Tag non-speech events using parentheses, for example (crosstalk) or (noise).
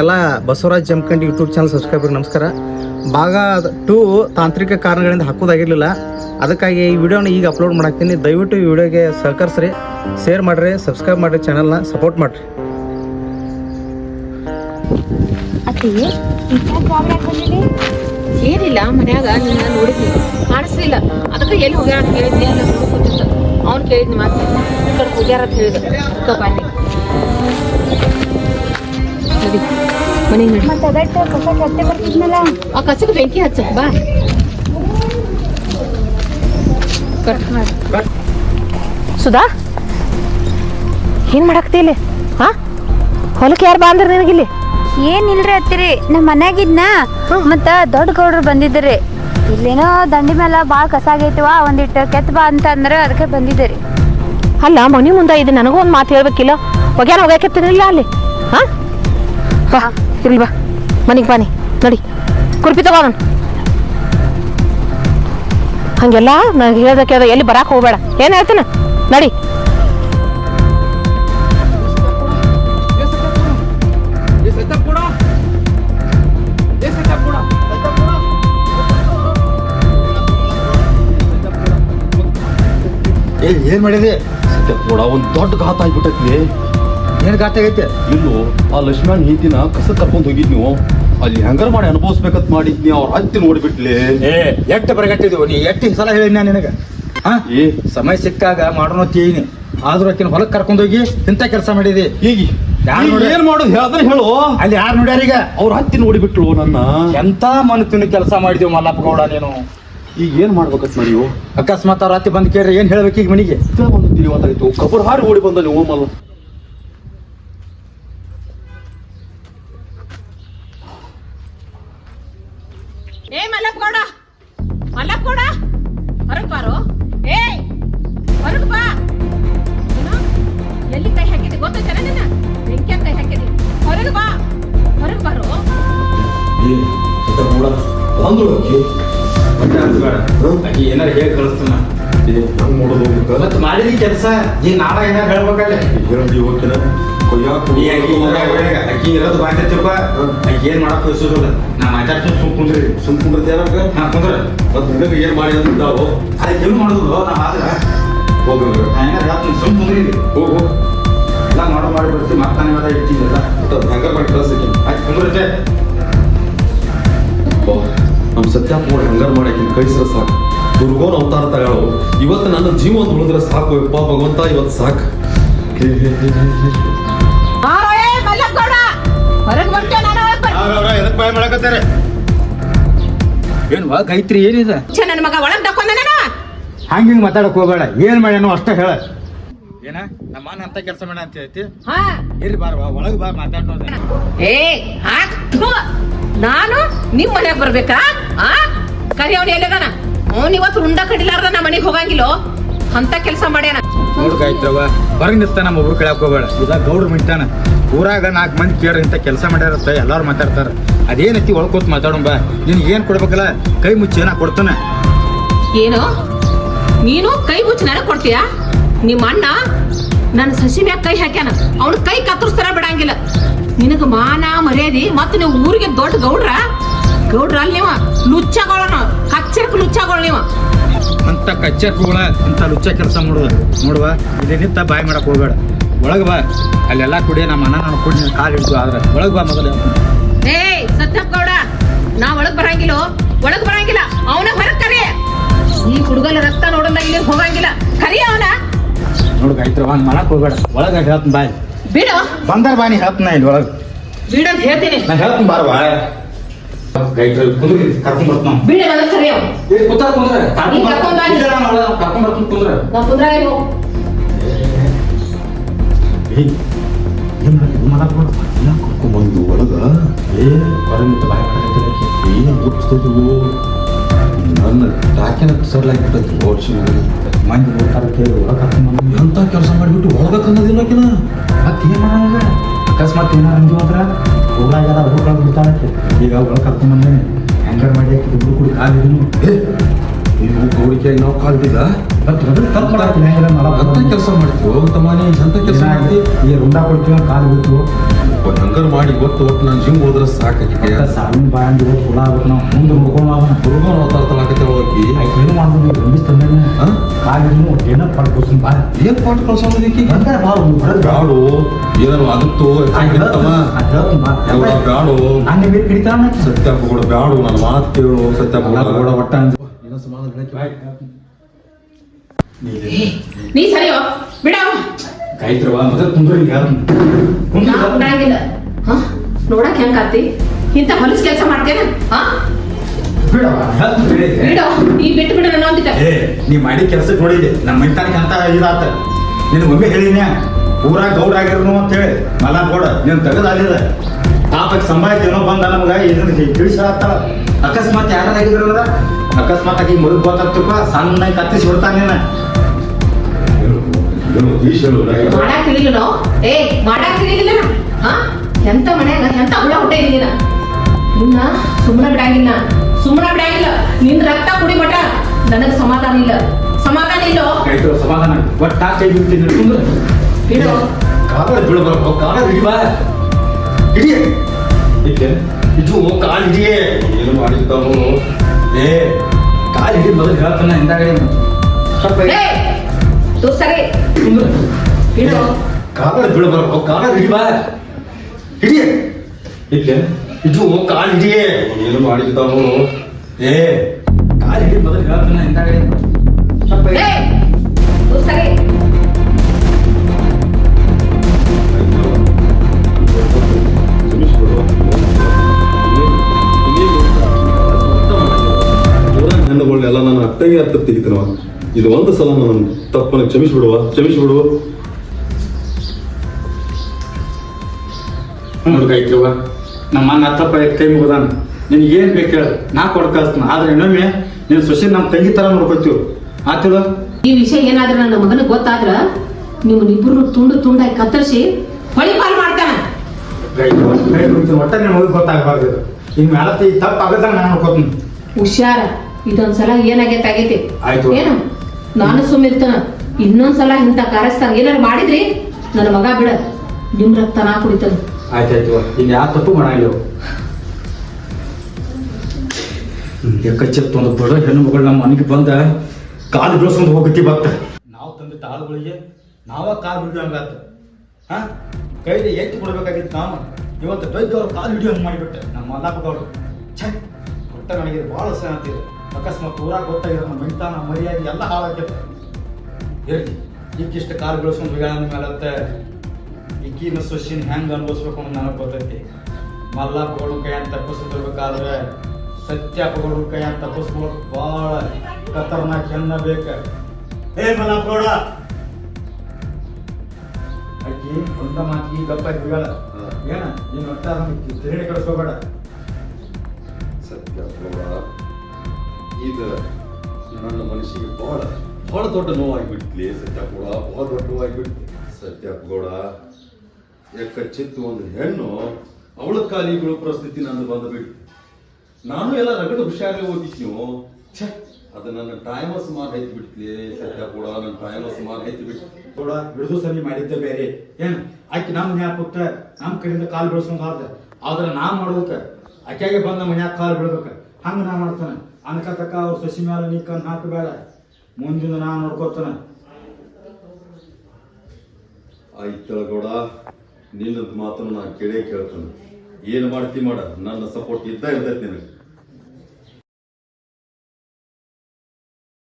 ಎಲ್ಲ Basavaraj Jamakhandi YouTube channel subscriber ನಮಸ್ಕಾರ. ಭಾಗ ಟೂ ತಾಂತ್ರಿಕ ಕಾರಣಗಳಿಂದ ಹಾಕೋದಾಗಿರ್ಲಿಲ್ಲ ಅದಕ್ಕಾಗಿ ಈ ವಿಡಿಯೋನ ಈಗ ಅಪ್ಲೋಡ್ ಮಾಡಾಕ್ತೀನಿ. ದಯವಿಟ್ಟು ಈ ವಿಡಿಯೋಗೆ ಸಹಕರಿಸ್ರಿ. ಶೇರ್ ಮಾಡಿರಿ ಸಬ್ಸ್ಕ್ರೈಬ್ ಮಾಡ್ರಿ ಚಾನಲ್ನ ಸಪೋರ್ಟ್ ಮಾಡಿರಿ? ಏನಿಲ್ಲ, ಮನ್ಯಾಗ ನಿನ್ನ ನೋಡಿದ್ನಿ. ಕಾಣಿಸ್ಲಿಲ್ಲ. ಅದಕ್ಕೆ ಎಲ್ಲಿ ಹೋಗ್ಯಾರ ಅಂತ ಅವ್ನು ಕೇಳಿದ್ನಿ ಮಾತು ಈ ಕಡೆ ಹೋಗ್ಯಾರ ಅಂತ ಹೇಳಿದ ಮನೆಗೆ ನಡಿ. ಮತ್ತ್ ಕಸ ಕತ್ತೆ ಬರ್ತಿದ್ನಲ್ಲ. ಆ ಕಸಕ್ಕೆ ಬೆಂಕಿ ಹಚ್ಚ ಬಾ. ಕಟ್ ಸುಧಾ ಏನ್ ಮಾಡಾಕ್ತಿ ಇಲ್ಲಿ? ಹಾ ಹೊಲಕ್ಕೆ ಯಾರು ಬಾ ಅಂದ್ರೆ ನಿನಗಿಲ್ಲಿ ಏನಿಲ್ರಿ ಅತ್ತಿರಿ ನಮ್ಮ ಮನ್ಯಾಗಿದ್ನ ಮತ್ತ ದೊಡ್ಡ ಗೌಡ್ರು ಬಂದಿದ್ರಿ. ಇಲ್ಲೇನೋ ದಂಡಿ ಮೇಲೆ ಭಾಳ ಕಸ ಆಗೈತಿವ ಒಂದಿಟ್ಟು ಕೆತ್ತ ಬಾ ಅಂತ ಅಂದ್ರೆ ಅದಕ್ಕೆ ಬಂದಿದ್ದೀರಿ. ಅಲ್ಲ ಮನಿ ಮುಂದೆ ಇದು ನನಗೂ ಒಂದು ಮಾತು ಹೇಳ್ಬೇಕಿಲ್ಲ. ಒಗ್ಯಾನ ಹೋಗ್ಯಾಕೆ ಅಲ್ಲಿ. ಹಾ. ಬಾ. ಇರ್ಲಿ ಬಾ ಮನೆಗೆ ಬಾನಿ ನಡಿ. ಕುರ್ಪಿ ತಗೋ ನಾನು ಹಂಗೆಲ್ಲ ನಾನು ಹೇಳ್ದಕ್ಕೆ ಅದ ಎಲ್ಲಿ ಬರಾಕ್ ಹೋಗ್ಬೇಡ. ಏನು ಹೇಳ್ತಾನೆ? ನಡಿ. ಏನ್ ಮಾಡಿದೆ? ಒಂದ್ ದೊಡ್ಡ ಘಾತ ಆಗ್ಬಿಟ್ಟೈತಿ. ಏನು ಗಾತ ಆಗೈತೆ? ಇಲ್ಲೋ ಆ ಲಕ್ಷ್ಮಣ್ ನೀತಿನ ಕಸ ಕರ್ಕೊಂಡ್ ಹೋಗಿದ್ ನೀವು ಅಲ್ಲಿ ಹೆಂಗಾರ ಮಾಡಿ ಅನುಭವಿಸ್ಬೇಕಂತ ಮಾಡಿದ್ನಿ ಅವ್ರ ಹತ್ತಿ ನೋಡ್ಬಿಟ್ಲಿ. ಏ ಎಷ್ಟು ಬರಗಟ್ಟಿದ್ವು ನೀ? ಎಟ್ಟಿ ಸಲ ಹೇಳಿ ನಾನು ನಿನಗೆ? ಹಾ? ಏ. ಸಮಯ ಸಿಕ್ಕಾಗ ಮಾಡೋಣ ತೀನಿ ಆದ್ರೂ ಆಕಿನ ಹೊಲಕ್ಕೆ ಕರ್ಕೊಂಡೋಗಿ ಇಂಥ ಕೆಲಸ ಮಾಡಿದಿ. ಈಗ ಯಾರು ನೋಡಿ? ಏನ್ ಮಾಡೋದು ಹೇಳಿದ್ರೆ ಹೇಳು. ಅಲ್ಲಿ ಯಾರು ನೋಡ್ಯಾರ ಈಗ? ಅವ್ರ ಹತ್ತಿ ನೋಡಿಬಿಟ್ಲು ನನ್ನ. ಎಂತ ಮನಸ್ಸಿನ ಕೆಲಸ ಮಾಡಿದೀವಿ ಮಲ್ಲಪ್ಪ ಗೌಡ ನೀನು? ಈಗ ಏನ್ ಮಾಡ್ಬೇಕಂತ ಮಾಡಿವು ಅಕಸ್ಮಾತ್ ಅವ್ರ ಹತ್ತಿ ಬಂದ್ ಕೇಳ್ರಿ ಏನ್ ಹೇಳ್ಬೇಕು ಈಗ ಮನಿಗೆ? ಕಬ್ಬರ್ ಹಾರಿ ಓಡಿ ಬಂದ ನೀವು ಮಲ್ಲ. ಏ ಮಲ್ಲಪ್ಪಗೌಡ ಮಲ್ಲಪ್ಪಗೌಡ ಮಲ್ಲಪ್ಪ ಗೌಡ. ಹೊರಗೆ ಬಾರೋ. ಏ ಹೊರಗೆ ಬಾ. ಏನು? ಎಲ್ಲಿ ಕೈ ಹಾಕಿದೆ ಗೊತ್ತೈತನ ನಿನ್ನ? ಬೆಂಕಿ ಕೈ ಹಾಕಿದೆ ಹೊರಗೆ ಬಾ. ಹೊರಗೆ ಬಾರೋ. ಏನಾರ ಹೇಳಿ ಕಳಿಸ್ತಾನ ಹಂಗ್ ಮಾಡೋದು ಹೋಗ್ಬೇಕ ಮತ್ ಮಾಡಿದಿ ಕೆಲಸ. ಈಗ ನಾಡ ಏನಾರ ಹೇಳ್ಬೇಕಲ್ಲ. ಹೇಳಿ ಹೋಗ್ತೇನೆ ಕೊಯ್ಯಾಕ ನೀ ಅಕ್ಕಿ ಇರೋದು ಬಾಂಧೈತಿಪ್ಪ ಅಕ್ಕಿ ಏನ್ ಮಾಡಕ್ ಬಯಸೋದಿಲ್ಲ ನಾ ಮಾತಾಡ್ತೀನಿ ಸುಮ್ ಕುಂದ್ರಿ ಸುಮ್ ಕುಂದ್ರತೆ ಹಾ ಕುಂದ್ರ ಮತ್ ಹುಡುಗ ಏನ್ ಮಾಡಿ ಅಂತಾವು ಅದಕ್ಕೆ ಏನು ಮಾಡುದು ನಾ ಆದ್ರ ಏನಾರ ಹೇಳ್ತೀನಿ ಸುಮ್ ಕುಂದ್ರಿ. ಹೋಗು ಎಲ್ಲ ಮಾಡೋ ಮಾಡಿ ಬರ್ತೀವಿ ಮತ್ತಾನೆ ಮಾಡ ಇಡ್ತಿದ್ದಲ್ಲ ಒಟ್ಟ ಹೆಂಗಾರ ಮಾಡಿ ಕಳ್ಸಿಕ್ಕೆ ಆಯ್ತು ಕುಂದ್ರತೆ ನಮ್ ಸತ್ಯ ನೋಡಿ ಹಂಗಾರ ಮಾಡಕ್ಕೆ ಕಳಿಸ್ರ ಸಾಕು. ದುರ್ಗೋನ್ ಅವತಾರ ತಗೊಳ್ಳೋ ಇವತ್ತು ನನ್ನ ಜೀವ ಉಳಿದ್ರೆ ಸಾಕು ಯಪ್ಪ ಭಗವಂತ ಇವತ್ತು ಸಾಕು. (laughs) ಎದಕ್ ಭಯ ಮಾಡಕತ್ತಾರೆ. ಏನ್ ವಾಕ್ ಐತ್ರಿ ಏನಿದೆ? ಛೆ, ನನ್ನ ಮಗ ಒಳಗ್ ತಕೊಂಡ ನಾನು ಹಂಗ ಹಿಂಗ್ ಮಾತಾಡಕ್ ಹೋಗ್ಬೇಡ ಏನ್ ಮಾಡ್ಯಾನು ಅಷ್ಟೇ ಹೇಳ. ಏನ ನಮ್ಮ ಅಣ್ಣ ಅಂತ ಕೆಲಸ ಮಾಡ ಅಂತ ಹೇಳ್ತಿ? ಹಾ. ಇರ್ಲಿ ಬಾರ ಒಳಗ್ ಬಾ ಮಾತಾಡೋದ ಏ ಆ ಥು. ನಾನು ನಿಮ್ ಮನೆಗ್ ಬರ್ಬೇಕಾ? ಆ? ಕರಿ ಅವನು ಎಲ್ಲಿದಾನ ಅವನ್ ಇವತ್ತು ಉಂಡ ಕಡಿಲಾರ್ದ ನಮ್ಮ ಮನೆಗೆ ಹೋಗಂಗಿಲ್ಲೋ? ಅಂತ ಕೆಲಸ ಮಾಡ್ಯಾನ. ನೋಡ್ ಗಾಯತ್ರವ ಹೊರಗ್ ನಿಂತ ನಮ್ಮ ಒಬ್ರು ಕೇಳಕ್ ಹೋಗ್ಬೇಡ. ಇದ ಗೌಡ್ರು ಮಿಂಟಾನ. ಊರಾಗ ನಾಲ್ಕು ಮಂದಿ ಕೇಳ್ರಿ ಇಂತ ಕೆಲಸ ಮಾಡ್ಯಾರತ್ತ ಎಲ್ಲಾರು ಮಾತಾಡ್ತಾರ. ಅದೇನೈತಿ ಒಳ್ಕೋತ್ ಮಾತಾಡೋಣ ಬಾ ನಿನ್ಗೆ ಏನ್ ಕೊಡ್ಬೇಕಲ್ಲ? ಕೈ ಮುಚ್ಚಿ ಏನ ಕೊಡ್ತಾನ? ಏನು? ನೀನು ಕೈ ಮುಚ್ಚಿ ನನಗ್ ಕೊಡ್ತೀಯ? ನಿಮ್ಮ ಅಣ್ಣ ನನ್ನ ಸಸಿ ಮ್ಯಾಗ ಕೈ ಹಾಕ್ಯಾನ. ಅವನ ಕೈ ಕತ್ತರಿಸ್ತಾರ ಬಿಡಂಗಿಲ್ಲ. ನಿನಗ ಮಾನ ಮರ್ಯಾದಿ ಮತ್ತೆ ನೀವು ಊರಿಗೆ ದೊಡ್ಡ ಗೌಡ್ರ? ಗೌಡ್ರ ಅಲ್ಲಿ ನೀವ. ಲುಚ್ಚಗಳನ ಕಚ್ಚರ್ಕ್ ಲುಚ್ಚಗಳು ನೀವ. ಅಂತ ಕಚ್ಚರ್ಕುಗಳ ಅಂತ ಲುಚ್ಚ ಕೆಲಸ ಮಾಡುದ. ನೋಡುವ ಇಲ್ಲಿ ನಿಂತ ಬಾಯ್ ಮಾಡಕ್ ಹೋಗ್ಬೇಡ. ಒಳಗ್ ಬಾ. ಅಲ್ಲೆಲ್ಲಾ ಕುಡಿ ನಮ್ಮ ಅಣ್ಣ ನಾನು ಕುಡಿ ಕಾಲು ಇಡ್ತು ಆದ್ರೆ. ಒಳಗ್ ಬಾ ಮೊದಲು ಏಯ್ ಸತ್ಯಪ್ಪ ಗೌಡ ನಾ ಒಳಗ್ ಬರಂಗಿಲ್ಲ? ಒಳಗ್ ಬರಂಗಿಲ್ಲ. ಅವನ ಹೊರಗೆ ಕರಿ. ಈ ಹುಡುಗನ ರಕ್ತ ನೋಡಲ್ಲ ಇಲ್ಲಿ ಹೋಗಂಗಿಲ್ಲ. ಕರಿ ಅವನ. ನೋಡು ಗಾಯತ್ರ ಹಂಗ್ ಮಾಡಕ್ ಹೋಗ್ಬೇಡ. ಒಳಗ ಹೇಳ್ತೀನಿ ಬಾಯ್. ಬಿಡು. ಬಂದ್ರ ಬಾನಿ ಹೇಳ್ತೀನಿ ಇಲ್ಲಿ ಒಳಗೆ. ಬಿಡು ಹೇಳ್ತೀನಿ. ನಾ ಹೇಳ್ತೀನಿ ಬಾರ ಬಿಡು ಕರ್ಕೊಂಡ್ ಬಾ. ನಾ ಒಳಗ. ಏ ಹೊರಗ್ ನಿಂತು ಬಾಯ್ ಮಾಡಕತ್ತೀನಿ ಏನು ಮುಚ್ತಿದ್ವು ನನ್ನ ಟಾಕಿನ ಸರ್ಲಾಗ್ಬಿಟ್ಟೈತಿ. ವರ್ಷ ಮಂದಿ ಕೇಳಿ ಒಳಗ್ ಕರ್ಕೊಂಡ್ ಎಂತ ಕೆಲಸ ಮಾಡಿಬಿಟ್ಟು ಏನ್ ಮಾಡಂಗ ಅಕಸ್ಮಾತ್ ಏನಾರ ಅಂದ್ರೆ ಅಂದ್ರ ಊರಾಗೆಲ್ಲ ಹುಡುಗ ಬಿಡ್ತಾಳಕ್ಕೆ ಈಗ ಅವ್ರು ಕರ್ಕೊಂಡ್ ಬಂದೇನೆ ಹೆಂಗಾರ ಮಾಡಿ ಹಾಕಿ ಇಬ್ರು ಕೂಡಿ ಕಾಲ್ ಹಿಡಿನು ಏ ನೀವು ಗೌಡಿಕೆಯಾಗಿ ನಾವು ಕಾಲ್ದಿಲ್ಲ ಅಂತ ಕೆಲಸ ಮಾಡ್ತೀವಿ? ತಮ್ಮನಿ ಕೆಲಸ ಮಾಡ್ತಿ ಈ ರುಂಡ ಕೊಡ್ತೀವಿ ಕಾಲು ಬಿಟ್ಟು ಹಂಗಾರ ಮಾಡಿ ಗೊತ್ತು ಒಟ್ಟು ನಾನು ಜಿಮ್ ಹೋದ್ರೆ ಸಾಕಾಗಿದೆ ಸಾವಿನ ಬಾಯಂದು ಹುಳ ಆಗ್ಬೇಕು ನಾವು. ಮುಂದೆ ಮುಡ್ಕೊಂಡು ಹುಡುಗ ಹುಡುಗನ ಅವತಾರ ಹೋಗಿ ಏನು ಮಾಡ್ಬೋದು? ಹಾ? ಕಾಲಿನ ಏನೋ ಪಡ್ಕೋಸನ್ ಬಾ. ಏನ್ ಪಾಠ ಕಳ್ಸೋದಕ್ಕೆ ಬಂಗಾರ ಬಾ. ಒಂದು ಹೊರಗೆ ಬಾ. ಬ್ಯಾಡು ಏನಾರು ಆಗುತ್ತೋ ಬ್ಯಾಡು ಹಂಗೆ ಬೇಕು ಹಿಡಿತಾನ ಸತ್ಯಪ್ಪ ಕೂಡ ಬ್ಯಾಡು ನನ್ನ ಮಾತು ಕೇಳು ಸತ್ಯಪ್ಪ ಅಲ್ಲ ಕೂಡ ಒಟ್ಟ. ಏನೋ ಸಮಾಧಾನ ಹೇಳಕ್ಕೆ ನೀ ಸರಿಯೋ? ಬಿಡ. ಗಾಯತ್ರವ ಮೊದಲು ಕುಂದ್ರಿ ನೋಡಕ್ ಹೆಂಗ್ ಆತಿ ಇಂತ ಹೊಲಸ್ ಕೆಲಸ ಮಾಡ್ತೇನೆ? ಹಾ? ಬಿಡಿ. ಬಿಡು ಈ ಬಿಟ್ಟು ಬಿಡ ನನ್ನ ಒಂದಿಟ ಏ ನೀ ಮಾಡಿ ಕೆಲ್ಸಕ್ಕೆ ನೋಡಿದೆ ನಮ್ಮ ಮೈತಾನಕ್ಕೆ ಅಂತ ಇದಾತ. ನಿನ್ ಒಮ್ಮೆ ಹೇಳಿನ ಊರಾಗ ಗೌಡ ಆಗಿರ್ನು ಅಂತ ಹೇಳಿ. ಮಲ್ಲ ಕೊಡ ನೀನ್ ತೆಗೆದು ಅಲ್ಲಿದ ಪಾಪಕ್ಕೆ ಸಂಭಾಯ್ತು ಏನೋ ಬಂದ ನಮ್ಗ ಇದನ್ನ ತಿಳಿಸ ಅಕಸ್ಮಾತ್ ಯಾರಾಗಿದ್ರಲ್ಲ ಅಕಸ್ಮಾತ್ ಆಗಿ ಮುರುಗ್ ಗೊತ್ತಾಗ್ತಪ್ಪ ಸಣ್ಣ ಕತ್ತಿಸಿ ಬಿಡ್ತಾನ ನೀನ ಮಾಡಾಕ್ ನಾವು? ಏ ಮಾಡಾಕ್ ಎಂತ ಮನ್ಯಾಗ? ಎಂತ ಹುಳ ಹೊಟ್ಟೆ ನೀನ ನಿನ್ನ ಸುಮ್ಮನೆ ಬಿಡಂಗಿಲ್ಲ. ಸುಮ್ಮನೆ ಬಿಡಂಗಿಲ್ಲ ನಿನ್ ರಕ್ತ ಕುಡಿ ಮಟ ನನಗ್ ಸಮಾಧಾನ ಇಲ್ಲ. ಸಮಾಧಾನ ಇಲ್ಲ? ಆಯ್ತು ಸಮಾಧಾನ ಒಟ್ಟ ಕೈ ಬಿಡ್ತೀನಿ ಬಿಡು ಕಾಲ ಬೀಳ್ಬಾರ್ದು ಕಾಲ ಹಿಡಿಬಾ ಹಿಡಿಯ ಇದು ಕಾಲ್ ಹಿಡಿಯೇ. ಏನು ಮಾಡಿದ್ದಾನು ಏ ಕಾಲ್ ಹಿಡಿ ಮೊದಲು ಹೇಳ್ತಾನ ಹಿಂದಾಗಡೆ ಸರಿ ಬಿಡು ಕಾಲ ಬೀಳ್ಬಾರ್ದು ಕಾಲ ಹಿಡಿಬಾ ಹಿಡಿಯ ಇಕ್ಕೆ ಇದು ಕಾಲಿದೆಯೇ ಹಿಡಿಯೇ ಏನು ಮಾಡಿದ್ದಾವು ಏ ಕಾಲಿಗೆ ಮೊದಲು ಹೇಳ್ತಾನೆ ಹಿಂದಾಗಡೆ ಹೆಣ್ಣುಗಳನ್ನೆಲ್ಲ ನಾನು ಅಟ್ಟಗೆ ಅರ್ಥ ತೆಗಿತೀನವ. ಇದು ಒಂದು ಸಲ ನನ್ನ ತಪ್ಪನ್ನು ಕ್ಷಮಿಸ್ಬಿಡುವ. ಕ್ಷಮಿಸ್ಬಿಡುವ ನೋಡ್ಕೈತಿವ ನಮ್ಮ ಅನ್ನ ತಪ್ಪ ಎತ್ ಕೈ ಹೋದಾನ ನಿನಗೆ ಏನ್ ಬೇಕು ಹೇಳ. ನಾ ಕೊಡ್ ಕಳಿಸ್ತಾನ. ಆದ್ರೆ ಇನ್ನೊಮ್ಮೆ ನೀನು ಸೊಸೆ ನಮ್ಮ ತಂಗಿ ತರ ನೋಡ್ಕೊತೀವಿ. ಆತಿಳು ಈ ವಿಷಯ ಏನಾದ್ರೆ ನನ್ನ ಮಗನಿಗೆ ಗೊತ್ತಾದ್ರ ನಿಮ್ಮನ್ನಿಬ್ರು ತುಂಡು ತುಂಡಾಗಿ ಕತ್ತರಿಸಿ ಹೊಳಿ ಪಾಲ್ ಮಾಡ್ತಾನ. ಒಟ್ಟ ನಿನ್ ಗೊತ್ತಾಗಬಾರ್ದು. ಇನ್ ಮೇಲತ್ತಿ ಈ ತಪ್ಪ ಆಗದಂಗ ನಾನು ನೋಡ್ಕೋತೀನಿ ಹುಷಾರ. ಇದೊಂದ್ಸಲ ಏನಾಗೈತೆ ಆಗೈತಿ? ಆಯ್ತು. ಏನು? ನಾನು ಸುಮ್ಮಿರ್ತಾನ ಇನ್ನೊಂದ್ಸಲ ಇಂಥ ಕಾರ್ಯಸ್ಥಾನ ಏನಾರು ಮಾಡಿದ್ರಿ? ನನ್ನ ಮಗ ಬಿಡ. ನಿಮ್ ರಕ್ತ ನಾ ಕುಡಿತಾನ. ಆಯ್ತಾಯ್ತು ಇನ್ನು ಯಾವ ತಪ್ಪು ಮಾಡಂಗಿಲ್ಲ ಎಕ್ಕಚ್ಚೆತ್ತು ಒಂದು ಬಡ. ಹೆಣ್ಣು ಮಗಳು ನಮ್ಮ ಮನೆಗೆ ಬಂದ ಕಾಲು ಬಿಡಿಸ್ಕೊಂಡು ಹೋಗುತ್ತಿ ಬತ್ತ ನಾವು ತಂದ ತಾಳುಗಳಿಗೆ ನಾವ ಕಾಲು ಹಿಡಿಯೋಂಗಾತ ಹಾ? ಕೈಲಿ ಎತ್ತಿ ಕೊಡ್ಬೇಕಾಗಿತ್ತು ನಾವು. ಇವತ್ತು ದೊಡ್ಡ ಅವ್ರು ಕಾಲು ಹಿಡಿಯೋಂಗ್ ಮಾಡಿಬಿಟ್ಟೆ. ನಮ್ಮ ಮಲ್ಲಪ್ಪ ಗೌಡ್ರು ಛೆ ಒಟ್ಟ ನನಗೆ ಭಾಳ ಸಹ ಅಂತಿದೆ. ಅಕಸ್ಮಾತ್ ಊರಾಗ ಗೊತ್ತಾಗಿರೋ ನಮ್ಮ ಮೆಂತಾನ ಮರ್ಯಾದೆ ಎಲ್ಲ ಹಾಳಾಗ್ಯದ. ಇರಲಿ ಈಗಿಷ್ಟು ಕಾಲು ಬಿಡಿಸ್ಕೊಂಡು ಹೋಗ್ಯಾಳ ಮೇಲತ್ತೆ. ಈಗಿನ ಸೊಸಿನ ಹೆಂಗ್ ಅನುಭವಿಸ್ಬೇಕು ಅನ್ನೋದು ನನಗೆ ಗೊತ್ತೈತಿ. ಮಲ್ಲಪ್ಪಗಳು ಕೈ ಅಂತ ತಪ್ಪಿಸ್ತಿರ್ಬೇಕಾದ್ರೆ ಸತ್ಯಪ್ಪಗಳು ಕೈ ಅಂತ ತಪ್ಪಿಸ್ಬೋದು ಭಾಳ ಖತರ್ನಾಕ್ ಹೆಣ್ಣ ಬೇಕ. ಏ ಮಲ್ಲಪ್ಪಗೌಡ ಅಕ್ಕಿ ಒಂದ ಮಾತಿ ಗಪ್ಪ ಹೋಗ್ಯಾಳ ಏನ ನೀನು ಒಟ್ಟ ತಿರುಗಿ ಕಳಿಸ್ಕೋಬೇಡ. ಸತ್ಯ ಇದು ನನ್ನ ಮನಸ್ಸಿಗೆ ಬಹಳ ಬಹಳ ದೊಡ್ಡ ನೋವಾಗಿಬಿಡ್ಲಿ ಸತ್ಯ ಕೂಡ ಬಹಳ ದೊಡ್ಡ ನೋವಾಗಿಬಿಡ್ಲಿ ಸತ್ಯ ಯಾಕ ಚಿತ್ತು ಒಂದು ಹೆಣ್ಣು ಅವಳ ಕಾಲಿ ಬೀಳೋ ಪರಿಸ್ಥಿತಿ ನಂದು ಬಂದು ನಾನು ಎಲ್ಲ ರಗಡ ಹುಷಾರಿ ಓದಿದ್ನು? ಛೆ, ಅದು ನನ್ನ ಟೈಮ ಸುಮಾರು ಹೈತ್ ಬಿಡ್ಲಿ ಸದ್ಯ ಕೂಡ ನನ್ನ ಟೈಮ ಸುಮಾರು ಐತಿ ಬಿಟ್ಟು ಕೂಡ ಸರಿ ಮಾಡಿದ್ದೆ ಬೇರೆ. ಏನು? ಆಕೆ ನಮ್ಮ ಮನ್ಯಾಗ ಕೊಟ್ಟ ನಮ್ಮ ಕಡೆಯಿಂದ ಕಾಲು ಬೆಳೆಸ್ಕೊಂಡ್ ಆದ ಆದ್ರೆ ನಾ ಮಾಡ್ಬೇಕ ಆಕೆಗೆ ಬಂದ ಮನ್ಯಾಗ ಕಾಲು ಬೀಳ್ಬೇಕ. ಹಂಗೆ ನಾ ಮಾಡ್ತಾನೆ. ಅನ್ಕ ತಕ್ಕ ಅವ್ರ ಸಸಿ ಮೇಲೆ ನೀ ಕಣ್ಣು ಹಾಕಬೇಡ. ಮುಂದಿನ ನಾ ನೋಡ್ಕೋತಾನ. ಆಯ್ತಳ ಗೌಡ ನಿನ್ನದ್ ಮಾತನ್ನು ನಾನು ಕೇಳೇ ಕೇಳ್ತಾನೆ. ಏನು ಮಾಡ್ತಿ ಮಾಡ? ನನ್ನ ಸಪೋರ್ಟ್ ಇದ್ದ ಇರ್ತೈತಿ ನಿನಗೆ.